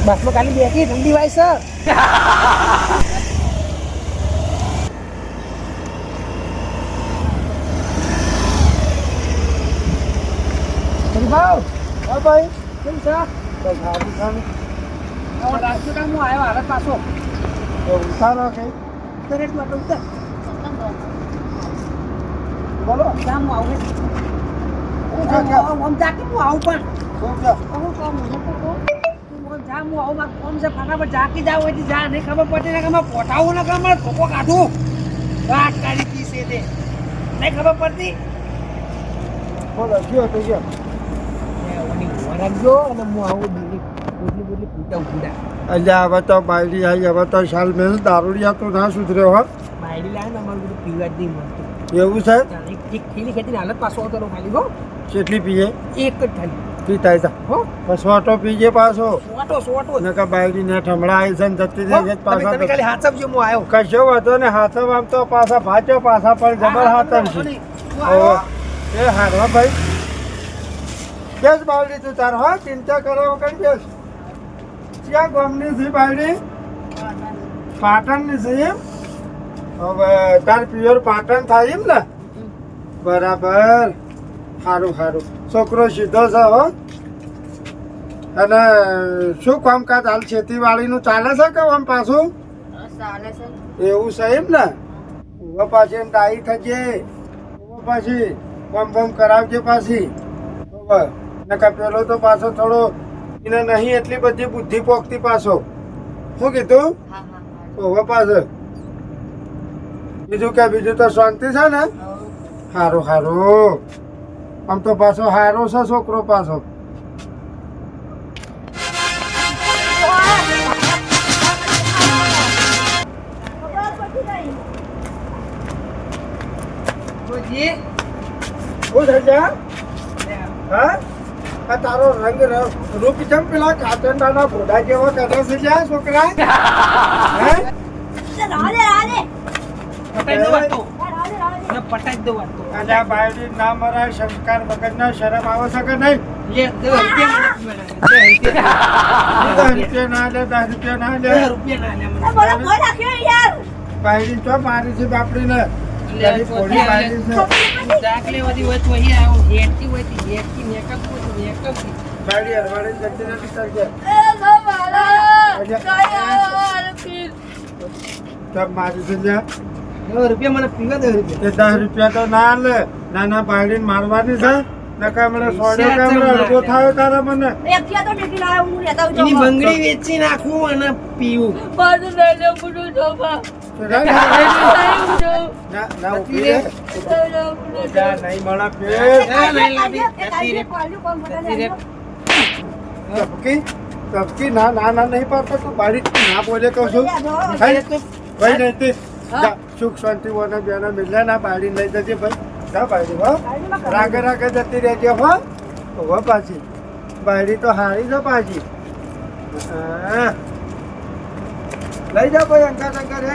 બસમાં ખાલી બેઠી ઠંડી વાય છે ભાવ હા ભાઈ કેમ છે તો સારું છે ને. હવે રાજ્ય કામ હું આવ્યો હાલત પાછો તો ઉતારો કઈ ઉતર એટલું આટલું ઉતર બોલો કામ હું આવું શું છે કે? આમ જાકે હું આવું પણ શું છે? તું આમ જા હું આવું મારે કોમ છે ફટાફટ જાકી જાવ હોય જા નહીં ખબર પડતી ને કે મેં પોટાવું ને કે મારે ધોકો કાઢું. વાત કાઢી કી છે તે નહીં ખબર પડતી? બોલો ગયો તો ગયો. રાખજો અને હું આવું બીજી બીજી બીજી પૂજા ઊભી અલ્યા હવે તો બાયડી આવી હવે તો શાલ મેલ દારૂડિયા તો ના સુધર્યો હો. બાયડી લાવે ને અમારું બધું પીવા જ નહીં મળતું. એવું છે? એક ખેતી હાલત પાછો હતો ખાલી હો. કેટલી પીએ? એક જ થાલી. પીતા હતા. હો? પસવાટો પીજે પાછો. સોટો સોટો. નકા બાયડી ને ઠમડા આવી છે ને જતી તમે હું આવ્યો. કશો વાંધો ને આમ તો પાછા ભાચો પાછા પણ જબર હાથમ છે. એ હારવા ભાઈ. કેસ બાવડી તું તાર હો ચિંતા કરે વગર બેસ ક્યાં ગામની છે બાવડી પાટણની છે એમ? હવે તાર પ્યોર પાટણ થાય એમ ને? બરાબર. સારું સારું છોકરો સીધો છે હો. અને શું કામકાજ હાલ ખેતીવાડીનું ચાલે છે કે આમ પાછું? એવું છે એમ ને? ઊભા પાછી ડાઈ થજે ઊભા પાછી કોમ બમ કરાવજે પાછી. નકા પેલો તો પાછો થોડો એને નહીં એટલી બધી બુદ્ધિ પોકતી પાછો. શું કીધું? ઊભા પાછો. બીજું કે બીજું તો શાંતિ છે ને? સારું સારું આમ તો પાછો હારો છે છોકરો પાછો. તારો રંગ રૂપ જેમ પેલા કાચંડાના ઘોડા જેવો કરે છે છોકરા. હે? પટાઈ દો વાતો. મને પટાઈ દો વાતો. અને આ બાયડી ના મરાય સંસ્કાર વગરના શરમ આવે છે કે નહીં? લે, દસ રૂપિયા ના લે દસ રૂપિયા ના લે. દસ રૂપિયા ના લે બાયડી ચો મારી છે છે. ચાકલે બધી હોય તો અહીં આવું. હેઠી હોય તો હેઠી, મેકઅપ હોય તો મેકઅપથી. બાયડી હરવાડી જતી નથી કરજે મારી છે રૂપિયા મને પીવા દસ રૂપિયા. દસ રૂપિયા તો ના લે. નાના બાયડીને મારવાની છે. નકા મને સોડ્યો કે અડગો થાયો તારા મને. વેચી નાખું અને ના, ના, નહીં પાડતો બાળી ના બોલે કહું છું. ભાઈ નહીં સુખ શાંતિ વને બેને મિલ્યા ના બાળી લઈ જજે ભાઈ. ના બાળી હો. રાગે રાગે જતી રહેજે, હો. હો પાછી. બાળી તો હારી છે પાછી. લઈ જા ભાઈ અંકા ટંકા રે